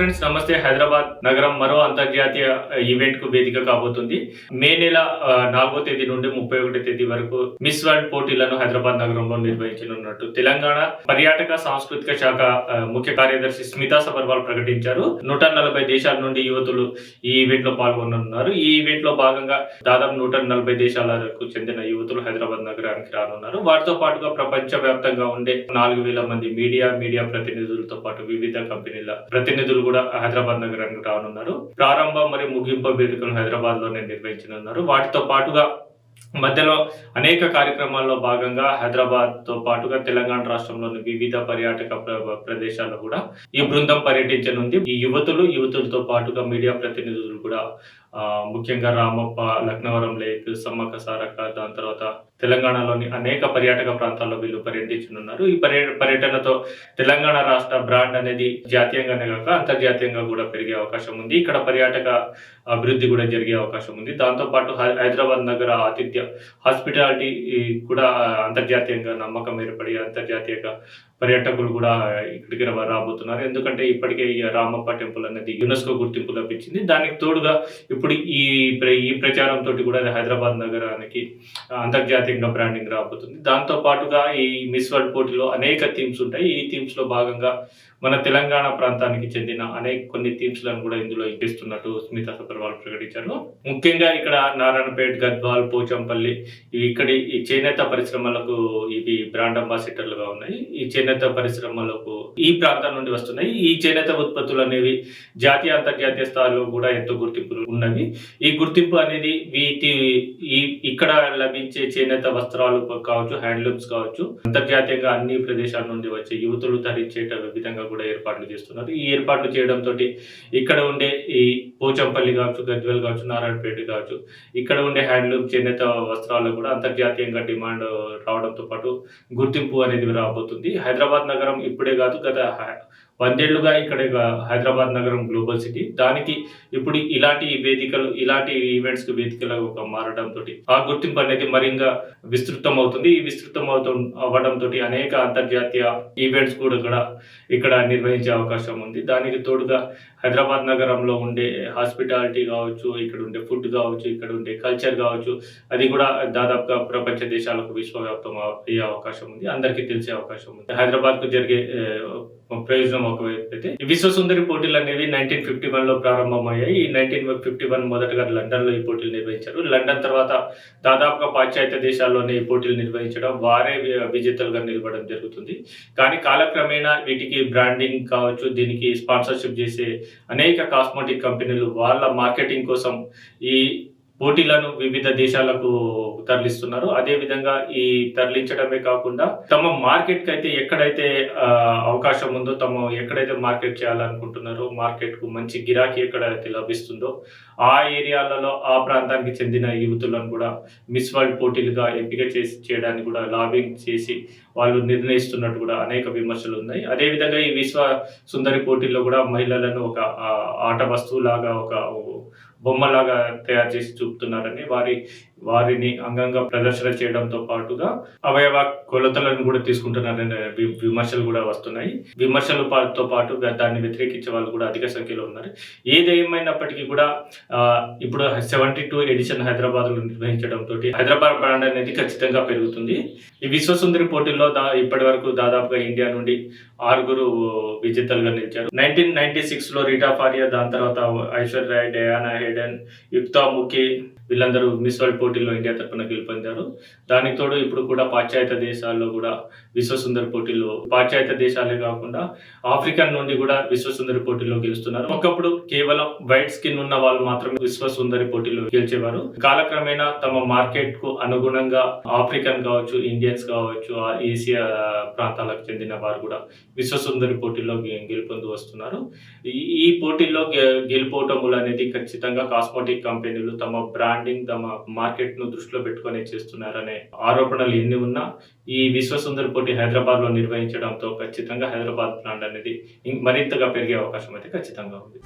Friends నమస్తే. హైదరాబాద్ నగరం మరో అంతర్జాతీయ ఈవెంట్కు వేదిక కాబోతుంది. మే నెల నాలుగో తేదీ నుండి ముప్పై ఒకటో తేదీ వరకు మిస్ వరల్డ్ పోటీలను హైదరాబాద్ నగరంలో నిర్వహించనున్నట్టు తెలంగాణ పర్యాటక సాంస్కృతిక శాఖ ముఖ్య కార్యదర్శి స్మితా సబర్వాల్ ప్రకటించారు. నూట నలభై దేశాల నుండి యువతులు ఈ ఈవెంట్లో పాల్గొనున్నారు ఈ ఈవెంట్లో భాగంగా దాదాపు నూట నలభై దేశాలకు చెందిన యువతులు హైదరాబాద్ నగరానికి రానున్నారు. వాటితో పాటుగా ప్రపంచ వ్యాప్తంగా ఉండే నాలుగు వేల మంది మీడియా మీడియా ప్రతినిధులతో పాటు వివిధ కంపెనీల ప్రతినిధులు కూడా హైదరాబాద్ నగరానికి రానున్నారు. ప్రారంభ మరియు ముగింపు వేదికను హైదరాబాద్లోనే నిర్వహించనున్నారు. వాటితో పాటుగా మధ్యలో అనేక కార్యక్రమాల్లో భాగంగా హైదరాబాద్తో పాటుగా తెలంగాణ రాష్ట్రంలోని వివిధ పర్యాటక ప్ర- ప్రదేశాల్లో కూడా ఈ బృందం పర్యటించనుంది. ఈ యువతులు యువతులతో పాటుగా మీడియా ప్రతినిధులు కూడా ముఖ్యంగా రామప్ప లక్నవరం లేక్ సమ్మక్క సారక్క దాని తర్వాత తెలంగాణలోని అనేక పర్యాటక ప్రాంతాల్లో వీళ్ళు పర్యటించనున్నారు. ఈ పర్య పర్యటనతో తెలంగాణ రాష్ట్ర బ్రాండ్ అనేది జాతీయంగానే కాక అంతర్జాతీయంగా కూడా పెరిగే అవకాశం ఉంది. ఇక్కడ పర్యాటక అభివృద్ధి కూడా జరిగే అవకాశం ఉంది. దాంతో పాటు హై- హైదరాబాద్ నగర ఆతిథ్య హాస్పిటాలిటీ కూడా అంతర్జాతీయంగా నమ్మకం ఏర్పడి అంతర్జాతీయంగా పర్యాటకులు కూడా ఇక్కడికి రాబోతున్నారు. ఎందుకంటే ఇప్పటికే ఈ రామప్ప టెంపుల్ అనేది యునెస్కో గుర్తింపు లభించింది. దానికి తోడుగా ఇప్పుడు ఈ ప్ర- ఈ ప్రచారం తోటి కూడా హైదరాబాద్ నగరానికి అంతర్జాతీయంగా బ్రాండింగ్ రాబోతుంది. దాంతో పాటుగా ఈ మిస్ వరల్డ్ పోటీలో అనేక థీమ్స్ ఉంటాయి. ఈ థీమ్స్లో భాగంగా మన తెలంగాణ ప్రాంతానికి చెందిన అనేక కొన్ని థీమ్స్లను కూడా ఇందులో ఇప్పిస్తున్నట్టు స్మితా సబర్వాల్ ప్రకటించారు. ముఖ్యంగా ఇక్కడ నారాయణపేట్ గద్వాల్ పోచంపల్లి ఇక్కడి ఈ చేనేత పరిశ్రమలకు ఇవి బ్రాండ్ అంబాసిడర్లుగా ఉన్నాయి. ఈ చేనేత పరిశ్రమలకు ఈ ప్రాంతం నుండి వస్తున్నాయి. ఈ చేనేత ఉత్పత్తులు అనేవి జాతీయ అంతర్జాతీయ స్థాయిలో కూడా ఎంతో గుర్తింపులు ఉన్నాయి ఉన్నవి ఈ గుర్తింపు అనేది వీటి ఈ ఇక్కడ లభించే చేనేత వస్త్రాలు కావచ్చు హ్యాండ్లూమ్స్ కావచ్చు అంతర్జాతీయంగా అన్ని ప్రదేశాల నుండి వచ్చే యువతులు ధరించేట విధంగా కూడా ఏర్పాట్లు చేస్తున్నారు. ఈ ఏర్పాట్లు చేయడంతో ఇక్కడ ఉండే ఈ పోచంపల్లి కావచ్చు గజ్వెల్ కావచ్చు నారాయణపేట కావచ్చు ఇక్కడ ఉండే హ్యాండ్లూమ్ చేనేత వస్త్రాలు కూడా అంతర్జాతీయంగా డిమాండ్ రావడంతో పాటు గుర్తింపు అనేది రాబోతుంది. హైదరాబాద్ నగరం ఇప్పుడే కాదు గత వందేళ్ళుగా ఇక్కడ హైదరాబాద్ నగరం గ్లోబల్ సిటీ. దానికి ఇప్పుడు ఇలాంటి వేదికలు ఇలాంటి ఈవెంట్స్కి వేదికలు ఒక తోటి ఆ గుర్తింపు అనేది మరింత విస్తృతం అవుతుంది ఈ విస్తృతం అవుతు అవ్వడంతో అనేక అంతర్జాతీయ ఈవెంట్స్ కూడా కూడా ఇక్కడ నిర్వహించే అవకాశం ఉంది. దానికి తోడుగా హైదరాబాద్ నగరంలో ఉండే హాస్పిటాలిటీ కావచ్చు ఇక్కడ ఉండే ఫుడ్ కావచ్చు ఇక్కడ ఉండే కల్చర్ కావచ్చు అది కూడా దాదాపుగా ప్రపంచ దేశాలకు విశ్వవ్యాప్తం అయ్యే అవకాశం ఉంది. అందరికీ తెలిసే అవకాశం ఉంది. హైదరాబాద్కు జరిగే ప్రయోజనం ఒకవైపు అయితే పోటీలు అనేవి నైన్టీన్ ఫిఫ్టీ వన్లో ప్రారంభమయ్యాయి. ఈ నైన్టీన్ ఫిఫ్టీ వన్ మొదటగా లండన్లో ఈ పోటీలు నిర్వహించారు. లండన్ తర్వాత దాదాపుగా పాశ్చాత్య దేశాల్లోనే ఈ పోటీలు నిర్వహించడం వారే విజేతలుగా నిలబడడం జరుగుతుంది. కానీ కాలక్రమేణా వీటికి బ్రాండింగ్ కావచ్చు దీనికి స్పాన్సర్షిప్ చేసే అనేక కాస్మెటిక్ కంపెనీలు వాళ్ళ మార్కెటింగ్ కోసం ఈ పోటీలను వివిధ దేశాలకు తరలిస్తున్నారు. అదే విధంగా ఈ తరలించడమే కాకుండా తమ మార్కెట్కి అయితే ఎక్కడైతే అవకాశం ఉందో తమ ఎక్కడైతే మార్కెట్ చేయాలనుకుంటున్నారో మార్కెట్కు మంచి గిరాకీ ఎక్కడైతే లభిస్తుందో ఆ ఏరియాలలో ఆ ప్రాంతానికి చెందిన యువతులను కూడా మిస్ వరల్డ్ పోటీలుగా ఎంపిక చేసి చేయడానికి కూడా లాబింగ్ చేసి వాళ్ళు నిర్ణయిస్తున్నట్టు కూడా అనేక విమర్శలు ఉన్నాయి. అదేవిధంగా ఈ విశ్వ సుందరి పోటీల్లో కూడా మహిళలను ఒక ఆట వస్తువులాగా ఒక బొమ్మలాగా తయారు చేసి చూపుతున్నారని వారి వారిని అంగంగా ప్రదర్శన చేయడంతో పాటుగా అవయవ కొలతలను కూడా తీసుకుంటున్నారనే విమర్శలు కూడా వస్తున్నాయి. విమర్శలు తో పాటు దాన్ని వ్యతిరేకించే వాళ్ళు కూడా అధిక సంఖ్యలో ఉన్నారు. ఏదేమైనప్పటికీ కూడా ఇప్పుడు సెవెంటీ టూ ఎడిషన్ హైదరాబాద్లో నిర్వహించడంతో హైదరాబాద్ బ్రాండ్ అనేది ఖచ్చితంగా పెరుగుతుంది. ఈ విశ్వసుందరి పోటీల్లో దా ఇప్పటి వరకు దాదాపుగా ఇండియా నుండి ఆరుగురు విజేతలుగా నిలిచారు. నైన్టీన్ నైన్టీ సిక్స్లో రీటా ఫారియా దాని తర్వాత ఐశ్వర్య రాయ్ డయానా హేడెన్ యుక్తా ముఖి వీళ్ళందరూ మిస్ వరల్డ్ పోటీల్లో ఇండియా తరఫున గెలుపొందారు. దానికి తోడు ఇప్పుడు కూడా పాశ్చాత్య దేశాల్లో కూడా విశ్వసుందరి పోటీల్లో పాశ్చాత్య దేశాలే కాకుండా ఆఫ్రికన్ నుండి కూడా విశ్వసుందరి పోటీల్లో గెలుస్తున్నారు. ఒకప్పుడు కేవలం వైట్ స్కిన్ ఉన్న వాళ్ళు మాత్రమే విశ్వసుందరి పోటీలో గెలిచేవారు. కాలక్రమేణా తమ మార్కెట్కు అనుగుణంగా ఆఫ్రికన్ కావచ్చు ఇండియన్స్ కావచ్చు ఆ ఏసియా ప్రాంతాలకు చెందిన వారు కూడా విశ్వసుందరి పోటీల్లో గె- గెలుపొందు వస్తున్నారు. ఈ ఈ పోటీల్లో గె- గెలుపోవటములు అనేది ఖచ్చితంగా కాస్మెటిక్ కంపెనీలు తమ బ్రాండ్ బ్రాండింగ్ తమ మార్కెట్ను దృష్టిలో పెట్టుకొని చేస్తున్నారనే ఆరోపణలు ఎన్ని ఉన్నా ఈ విశ్వసుందరి పోటీ హైదరాబాద్లో నిర్వహించడంతో ఖచ్చితంగా హైదరాబాద్ బ్రాండ్ అనేది మరింతగా పెరిగే అవకాశం అయితే ఖచ్చితంగా ఉంది.